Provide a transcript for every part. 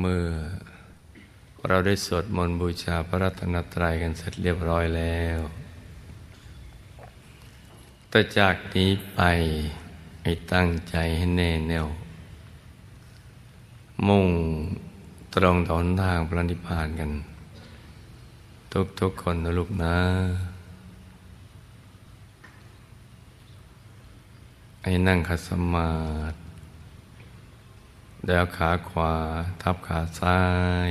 เมื่อเราได้สวดมนต์บูชาพระรัตนตรัยกันเสร็จเรียบร้อยแล้วต่อจากนี้ไปให้ตั้งใจให้แน่แน่ว มุ่งตรงต่อหนทางพระนิพพานกัน ทุกๆคนนะลูกนะ ให้นั่งขัดสมาธิ แล้วขาขวาทับขาซ้าย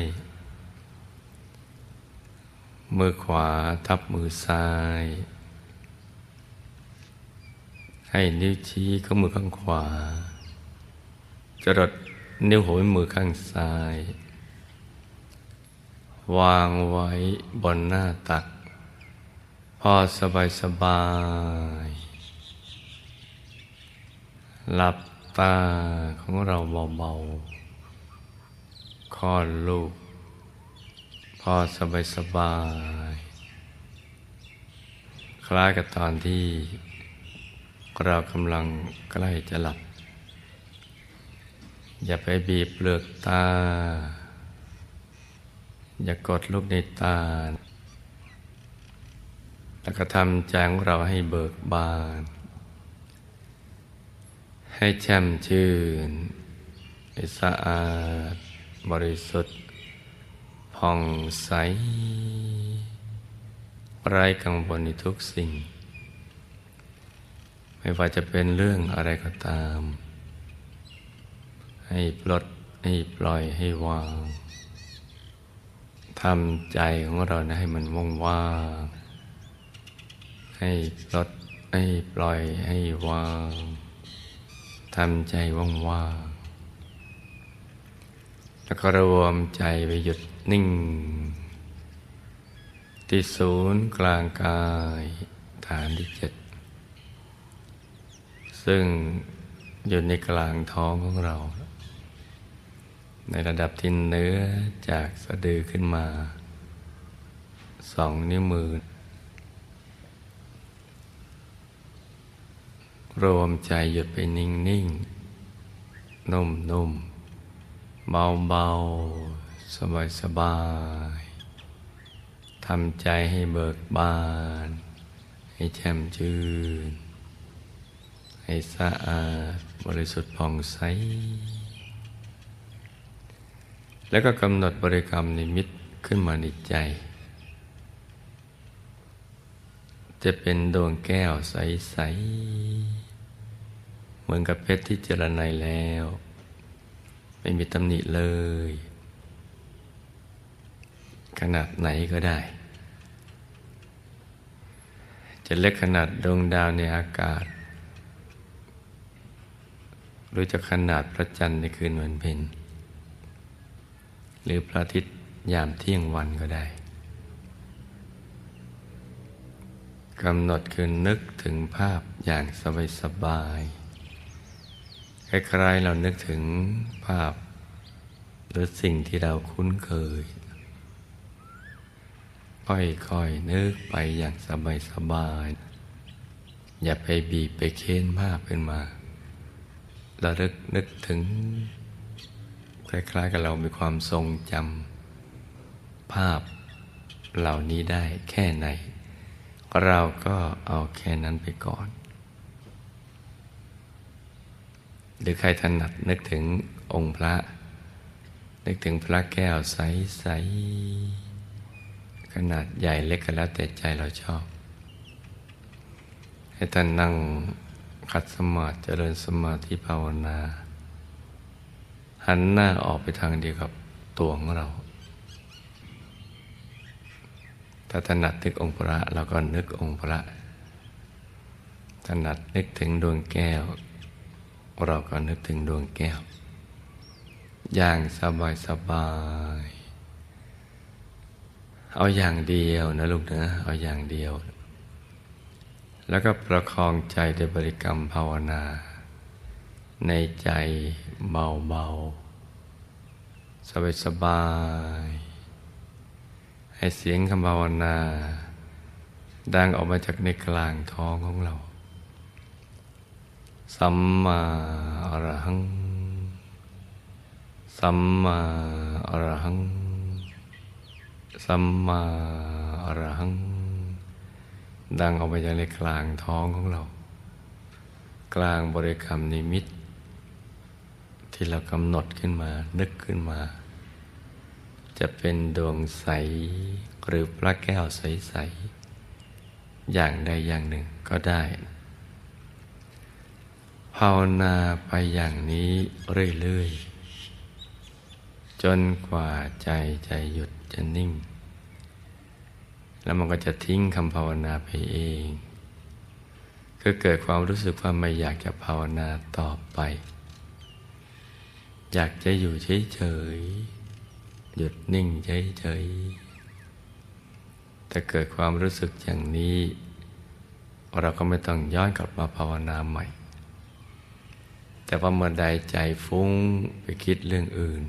มือขวาทับมือซ้าย ให้นิ้วชี้ข้างมือข้างขวา จรดนิ้วหัวมือข้างซ้าย วางไว้บนหน้าตัก พอสบายสบาย หลับ ตาของเราเบาๆคลอดลูก พอสบายสบาย คล้ายกับตอนที่เรากำลังใกล้จะหลับ อย่าไปบีบเปลือกตา อย่ากดลูกในตา แล้วก็ทำใจของเราให้เบิกบาน ให้แช่มชื่น ให้สะอาด บริสุทธิ์ผ่องใส ไร้กังวลในทุกสิ่ง ไม่ว่าจะเป็นเรื่องอะไรก็ตาม ให้ปลด ให้ปล่อยให้วางทำใจของเรานะให้มันว่างว่างให้ปลดให้ปล่อยให้วาง ทำใจว่างว่างแล้วก็รวมใจไปหยุดนิ่ง ที่ศูนย์กลางกายฐานที่เจ็ด ซึ่งอยู่ในกลางท้องของเรา ในระดับที่เนื้อจากสะดือขึ้นมาสองนิ้วมือ รวมใจหยุดไปนิ่งนิ่งนุ่มนุ่มเบาเบาสบายสบายทำใจให้เบิกบาน ให้แช่มชื่น ให้สะอาดบริสุทธิ์ผ่องใส แล้วก็กำหนดบริกรรมนิมิตขึ้นมาในใจ จะเป็นดวงแก้วใส ๆ เหมือนกับเพชรที่เจรไนแล้ว ไม่มีตำหนิเลย ขนาดไหนก็ได้ จะเล็กขนาดดวงดาวในอากาศ หรือจะขนาดพระจันทร์ในคืนวันเพ็ญหรือพระอาทิตย์ยามเที่ยงวันก็ได้กำหนดคือนึกถึงภาพอย่างสบายสบาย คล้ายๆเรานึกถึงภาพ หรือสิ่งที่เราคุ้นเคย ค่อยๆนึกไปอย่างสบายสบายอย่าไปบีบไปเค้นภาพขึ้นมาเราลึกนึกถึง คล้ายๆกับเรามีความทรงจำภาพเหล่านี้ได้แค่ไหน เราก็เอาแค่นั้นไปก่อน หรือใครถนัดนึกถึงองค์พระ นึกถึงพระแก้วใส ๆ ขนาดใหญ่เล็กก็แล้วแต่ใจเราชอบ ให้ท่านนั่งขัดสมาธิเจริญสมาธิภาวนา หันหน้าออกไปทางเดียวกับตัวของเรา ถ้าถนัดนึกองค์พระเราก็นึกองค์พระถนัดนึกถึงดวงแก้ว เราก็นึกถึงดวงแก้ว อย่างสบายสบาย เอาอย่างเดียวนะลูกนะ เอาอย่างเดียว แล้วก็ประคองใจด้วยบริกรรมภาวนา ในใจเบาๆ สบายๆให้เสียงคำภาวนา ดังออกมาจากในกลางท้องของเรา สัมมาอรหัง สัมมาอรหัง สัมมาอรหัง ดังออกไปจากในกลางท้องของเรา กลางบริกรรมนิมิต ที่เรากำหนดขึ้นมา นึกขึ้นมา จะเป็นดวงใสหรือพระแก้วใส ๆ อย่างใดอย่างหนึ่งก็ได้ ภาวนาไปอย่างนี้เรื่อยๆ จนกว่าใจใจหยุดจะนิ่ง แล้วมันก็จะทิ้งคำภาวนาไปเองคือเกิดความรู้สึกว่าไม่อยากจะภาวนาต่อไป อยากจะอยู่เฉยๆ หยุดนิ่งเฉยๆแต่เกิดความรู้สึกอย่างนี้ เราก็ไม่ต้องย้อนกลับมาภาวนาใหม่ แต่ว่าเมื่อใดใจฟุ้งไปคิดเรื่องอื่น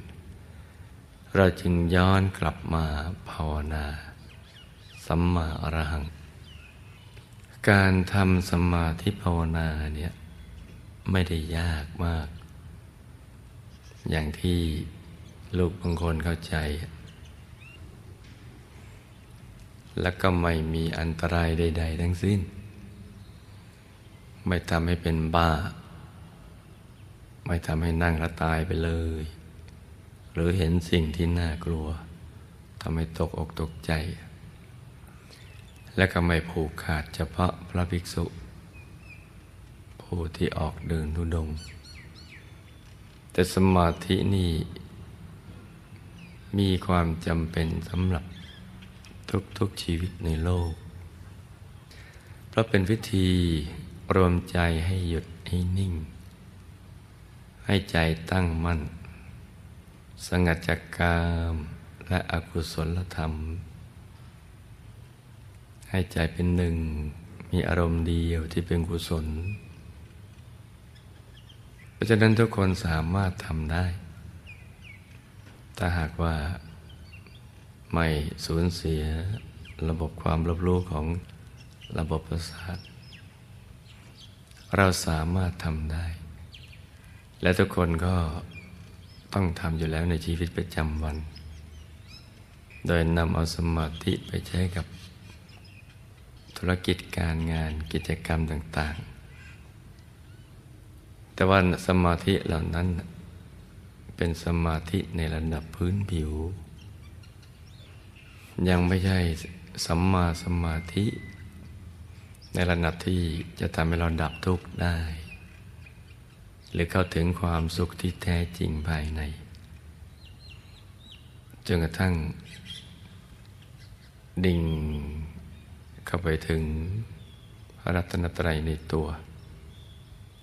เราจึงย้อนกลับมาภาวนา สัมมาอรหัง การทำสมาธิภาวนาเนี่ยไม่ได้ยากมาก อย่างที่ลูกบางคนเข้าใจ และก็ไม่มีอันตรายใด ๆ ทั้งสิ้น ไม่ทำให้เป็นบ้า ไม่ทำให้นั่งแล้วตายไปเลย หรือเห็นสิ่งที่น่ากลัวทำให้ตกอกตกใจ และก็ไม่ผูกขาดเฉพาะพระภิกษุ ผู้ที่ออกเดินทุดง แต่สมาธินี่มีความจำเป็นสำหรับทุกๆชีวิตในโลก เพราะเป็นวิธีรวมใจให้หยุดให้นิ่ง ให้ใจตั้งมั่น สงัดจากกามและอกุศลธรรม ให้ใจเป็นหนึ่ง มีอารมณ์เดียวที่เป็นกุศล เพราะฉะนั้นทุกคนสามารถทำได้ ถ้าหากว่าไม่สูญเสียระบบความรับรู้ของระบบประสาท เราสามารถทำได้ และทุกคนก็ต้องทำอยู่แล้วในชีวิตประจำวัน โดยนำเอาสมาธิไปใช้กับธุรกิจการงานกิจกรรมต่าง ๆ แต่ว่าสมาธิเหล่านั้นเป็นสมาธิในระดับพื้นผิว ยังไม่ใช่สัมมาสมาธิ ในระดับที่จะทำให้เราดับทุกข์ได้ หรือเข้าถึงความสุขที่แท้จริงภายใน จนกระทั่ง ดิ่งเข้าไปถึงพระรัตนตรัยในตัว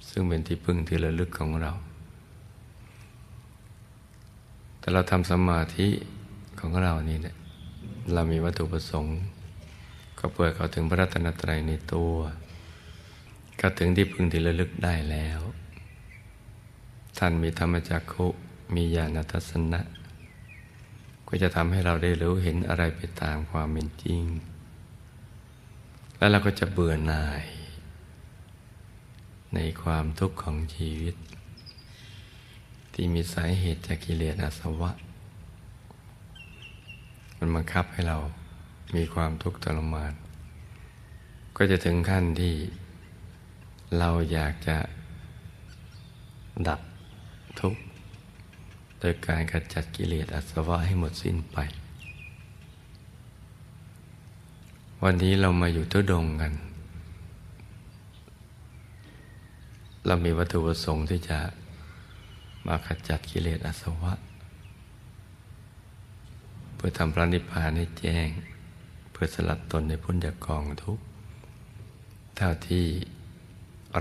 ซึ่งเป็นที่พึ่งที่ระลึกของเรา แต่เราทำสมาธิของเรานี่เนี่ยเรามีวัตถุประสงค์ ก็เพื่อเข้าถึงพระรัตนตรัยในตัว เข้าถึงที่พึ่งที่ระลึกได้แล้ว ท่านมีธรรมจักขุมีญาณทัศนะ ก็จะทำให้เราได้รู้เห็นอะไรไปตามความเป็นจริง แล้วเราก็จะเบื่อหน่าย ในความทุกข์ของชีวิต ที่มีสาเหตุจากกิเลสอาสวะ มันบังคับให้เรามีความทุกข์ทรมาน ก็จะถึงขั้นที่เราอยากจะดับ ทุกข์ โดยการกระจัดกิเลสอาสวะให้หมดสิ้นไป วันนี้เรามาอยู่ทุดงกัน เรามีวัตถุประสงค์ที่จะมาขจัดกิเลสอาสวะ เพื่อทำพระนิพพานให้แจ้ง เพื่อสลัดตนในพ้นจากกองทุกข์ เท่าที่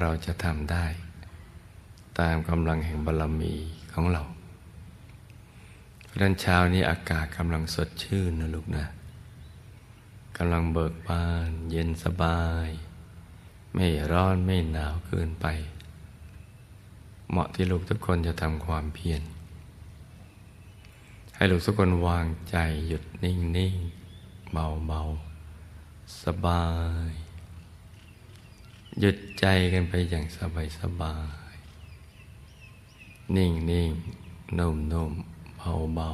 เราจะทำได้ ตามกำลังแห่งบารมีของเราเพราะนั้นเช้านี้อากาศกำลังสดชื่นนะลูกนะกำลังเบิกบาน เย็นสบาย ไม่ร้อนไม่หนาวเกินไป เหมาะที่ลูกทุกคนจะทำความเพียรให้ลูกทุกคนวางใจหยุดนิ่งนิ่งเบาเบาสบาย หยุดใจกันไปอย่างสบายสบาย นิ่งนิ่งนุ่มนุ่มเบาเบา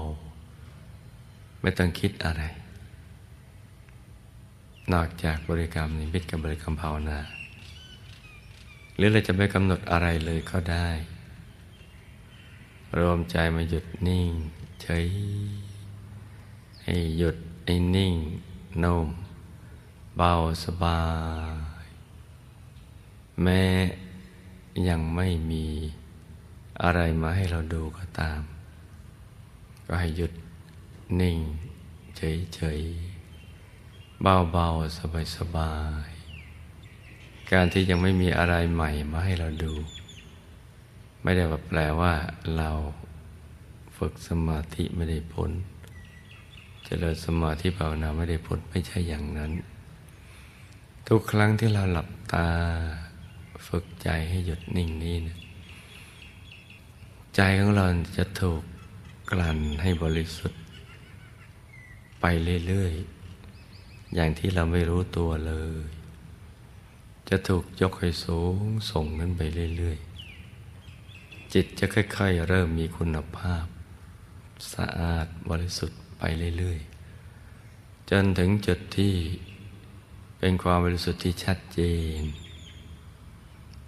ไม่ต้องคิดอะไร นอกจากบริกรรมนิมิตกับบริกรรมภาวนา หรือเราจะไม่กำหนดอะไรเลยก็ได้ รวมใจมาหยุดนิ่งเฉยให้หยุดให้นิ่งนุ่มเบาสบาย แม้ยังไม่มี อะไรมาให้เราดูก็ตาม ก็ให้หยุดนิ่ง เฉยๆ เบาๆ สบายๆ การที่ยังไม่มีอะไรใหม่มาให้เราดู ไม่ได้ว่าแปลว่าเราฝึกสมาธิไม่ได้ผลเจริญสมาธิภาวนาไม่ได้ผลไม่ใช่อย่างนั้น ทุกครั้งที่เราหลับตา ฝึกใจให้หยุดนิ่งนี้นะ ใจของเราจะถูกกลั่นให้บริสุทธิ์ ไปเรื่อยๆ อย่างที่เราไม่รู้ตัวเลย จะถูกยกให้สูงส่งนั้นไปเรื่อยๆ จิตจะค่อยๆ เริ่มมีคุณภาพ สะอาดบริสุทธิ์ไปเรื่อยๆ จนถึงจุดที่เป็นความบริสุทธิ์ที่ชัดเจน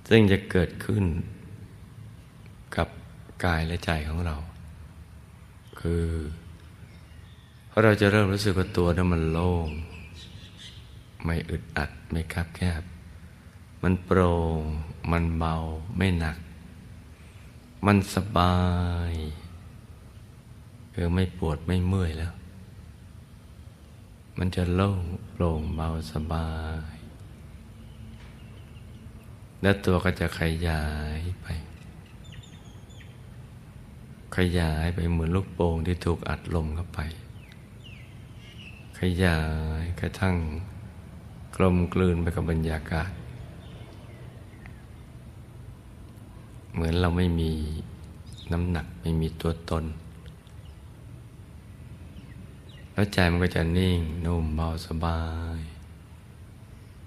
ซึ่งจะเกิดขึ้น กายและใจของเรา คือเพราะเราจะเริ่มรู้สึกว่าตัวนั้นมันโล่ง ไม่อึดอัดไม่คับแคบ มันโปร่ง มันเบา ไม่หนัก มันสบายคือไม่ปวดไม่เมื่อยแล้ว มันจะโล่งโปร่งเบาสบาย และตัวก็จะขยายไป ขยายไปเหมือนลูกโป่งที่ถูกอัดลมเข้าไป ขยายกระทั่งกลมกลืนไปกับบรรยากาศ เหมือนเราไม่มีน้ำหนักไม่มีตัวตน แล้วใจมันก็จะนิ่งนุ่มเบาสบาย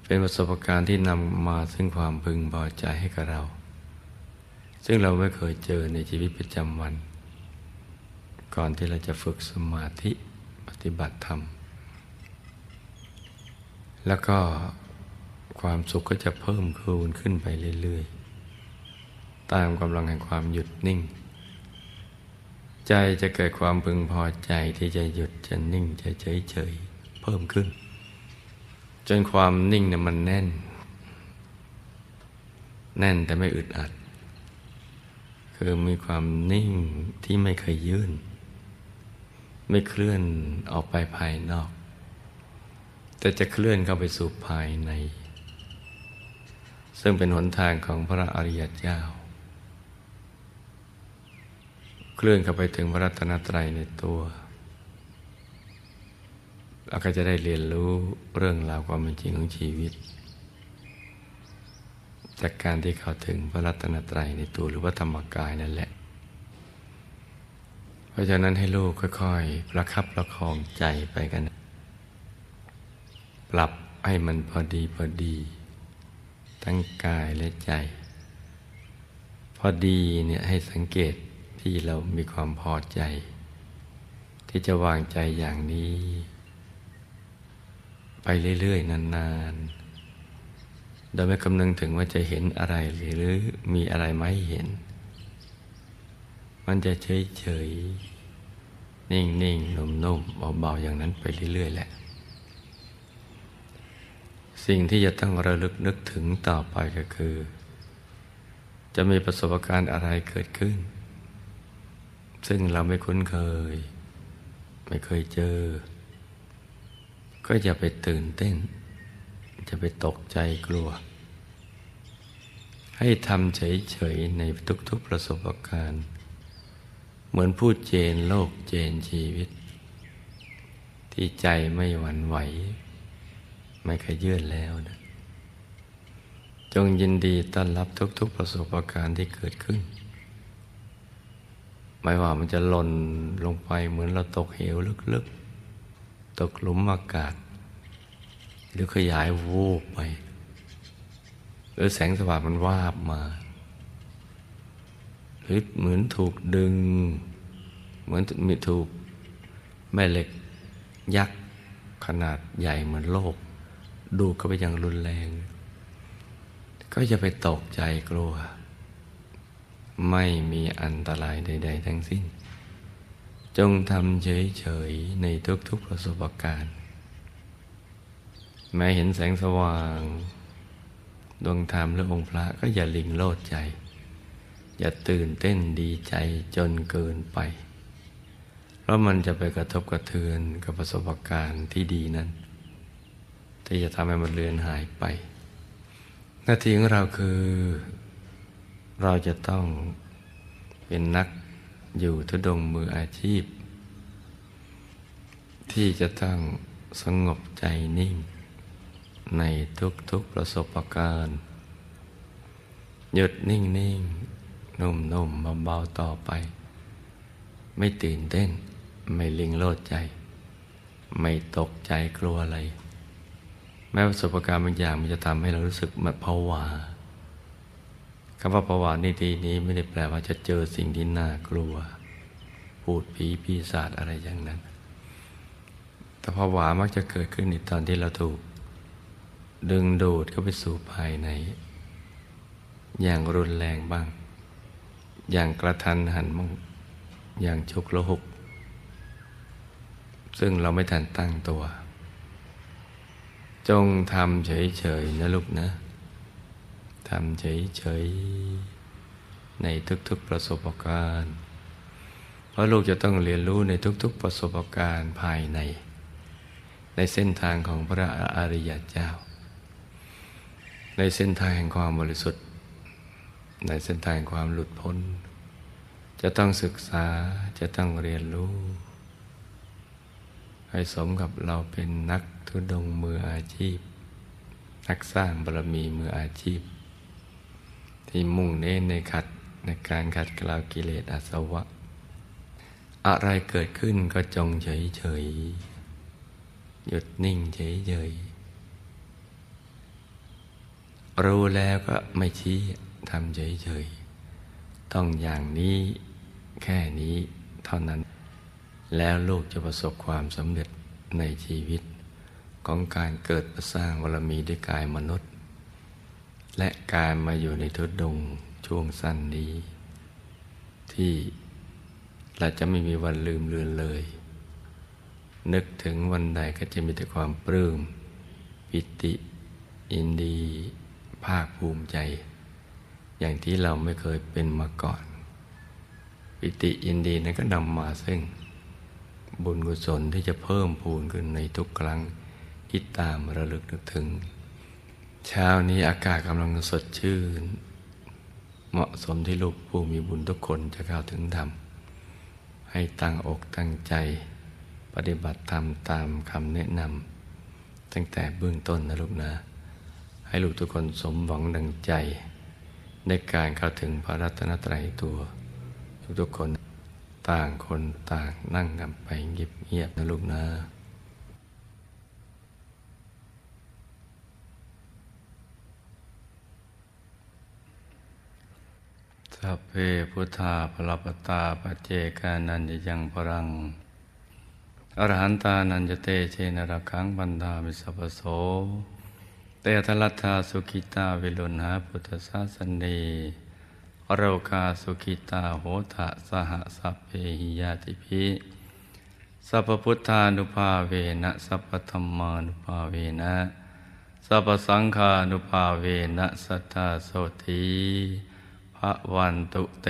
เป็นประสบการณ์ที่นำมาซึ่งความพึงพอใจให้กับเรา ซึ่งเราไม่เคยเจอในชีวิตประจำวัน ก่อนที่เราจะฝึกสมาธิปฏิบัติธรรม แล้วก็ความสุขก็จะเพิ่มคูณขึ้นไปเรื่อยๆ ตามกำลังแห่งความหยุดนิ่ง ใจจะเกิดความพึงพอใจที่จะหยุดจะนิ่งจะเฉยเฉยๆเพิ่มขึ้น จนความนิ่งเนี่ยมันแน่น แน่นแต่ไม่อึดอัดคือมีความนิ่งที่ไม่เคยยื่น ไม่เคลื่อนออกไปภายนอก แต่จะเคลื่อนเข้าไปสู่ภายใน ซึ่งเป็นหนทางของพระอริยเจ้า เคลื่อนเข้าไปถึงพระรัตนตรัยในตัวเราก็จะได้เรียนรู้เรื่องราวความเป็นจริงของชีวิต จากการที่เข้าถึงพระรัตนตรัยในตัวหรือว่าธรรมกายนั่นแหละ เพราะฉะนั้นให้ลูกค่อยๆ ประคับประคองใจไปกัน ปรับให้มันพอดีพอดี ทั้งกายและใจ พอดีเนี่ยให้สังเกตที่เรามีความพอใจ ที่จะวางใจอย่างนี้ ไปเรื่อยๆ นานๆโดยไม่คำนึงถึงว่าจะเห็นอะไรหรือมีอะไรไม่เห็น มันจะเฉยๆนิ่งๆนุ่มๆเบาๆอย่างนั้นไปเรื่อย ๆ แหละ สิ่งที่จะต้องระลึกนึกถึงต่อไปก็คือ จะมีประสบการณ์อะไรเกิดขึ้น ซึ่งเราไม่คุ้นเคย ไม่เคยเจอ ก็อย่าไปตื่นเต้น จะไปตกใจกลัว ให้ทำเฉย ๆ ในทุก ๆ ประสบการณ์ เหมือนพูดเจนโลกเจนชีวิต ที่ใจไม่หวั่นไหว ไม่เคยยื่นแล้วนะ จงยินดีต้อนรับทุกๆประสบการณ์ที่เกิดขึ้น ไม่ว่ามันจะหล่นลงไปเหมือนเราตกเหวลึกๆ ตกหลุมอากาศ หรือขยายวูบไป หรือแสงสว่างมันวาบมา หรือเหมือนถูกดึง เหมือนมีถูกแม่เหล็ก ยักษ์ขนาดใหญ่เหมือนโลก ดูเข้าไปอย่างรุนแรง ก็จะไปตกใจกลัว ไม่มีอันตรายใด ๆ ทั้งสิ้น จงทำเฉย ๆ ในทุก ๆ ประสบการณ์ แม้เห็นแสงสว่าง ดวงธรรมและองค์พระก็อย่าลิงโลดใจ อย่าตื่นเต้นดีใจจนเกินไป เพราะมันจะไปกระทบกระเทือนกับประสบการณ์ที่ดีนั้น ที่จะทำให้มันเลือนหายไป หน้าที่ของเราคือ เราจะต้องเป็นนักอยู่ทุดงมืออาชีพ ที่จะต้องสงบใจนิ่ง ในทุกๆประสบการณ์ หยุดนิ่งนิ่ง นุ่มนุ่มเบาๆต่อไป ไม่ตื่นเต้น ไม่ลิงโลดใจ ไม่ตกใจกลัวอะไร แม้ประสบการณ์บางอย่างมันจะทำให้เรารู้สึกมันผวาคำว่าผวาในทีนี้ไม่ได้แปลว่าจะเจอสิ่งที่น่ากลัว พูดผีปีศาจอะไรอย่างนั้น แต่ผวามักจะเกิดขึ้นในตอนที่เราถูก ดึงดูดเข้าไปสู่ภายในอย่างรุนแรงบ้าง อย่างกระทันหันบ้างอย่างชุกละหุก ซึ่งเราไม่ทันตั้งตัว จงทำเฉย ๆ นะลูกนะทำเฉย ๆ ในทุก ๆ ประสบการณ์ เพราะลูกจะต้องเรียนรู้ในทุก ๆ ประสบการณ์ภายใน ในเส้นทางของพระอริยเจ้า ในเส้นทางแห่งความบริสุทธิ์ ในเส้นทางความหลุดพ้น จะต้องศึกษาจะต้องเรียนรู้ ให้สมกับเราเป็นนักทุดงมืออาชีพ นักสร้างบารมีมืออาชีพ ที่มุ่งเน้นในขัดในการขัดกลากิเลสอาสวะ อะไรเกิดขึ้นก็จงเฉยเฉยหยุดนิ่งเฉยเฉยรู้แล้วก็ไม่ชี้ ทำเฉยๆ ต้องอย่างนี้แค่นี้เท่านั้น แล้วลูกจะประสบความสำเร็จในชีวิต ของการเกิดประสร้างบารมีด้วยกายมนุษย์ และการมาอยู่ในทุดดงช่วงสั้นนี้ ที่เราจะไม่มีวันลืมเลือนเลย นึกถึงวันใดก็จะมีแต่ความปลื้มปิติ อินดี ภาคภูมิใจ อย่างที่เราไม่เคยเป็นมาก่อน ปิติอินดีนั้นก็นำมาซึ่ง บุญกุศลที่จะเพิ่มพูนขึ้นในทุกครั้งที่ตามระลึกนึกถึง เช้านี้อากาศกำลังสดชื่น เหมาะสมที่ลูกผู้มีบุญทุกคนจะเข้าถึงธรรม ให้ตั้งอกตั้งใจ ปฏิบัติธรรมตามคำแนะนำตั้งแต่เบื้องต้นนะลูกนะ ให้ลูกทุกคนสมหวังดังใจ ในการเข้าถึงพระรัตนตรัยตัว ทุกๆคนต่างคนต่างนั่งกันไปเงียบๆนะลูกนะสัพเพพุทธาพลปตาปเจกานันยยังพรัง อรหันตานันจะเตเชนระคังบันดามิสัพโส เตทลัทธาสุขิตาวิลุณหาพุทธศาสนีโรคาสุขิตาโหทะสหสัพเพหิยาติภิสัพพุทธานุภาเวนะสัพพธรรมานุภาเวนะสัพพสังฆานุภาเวนะสัทธาโสธีพระวันตุเต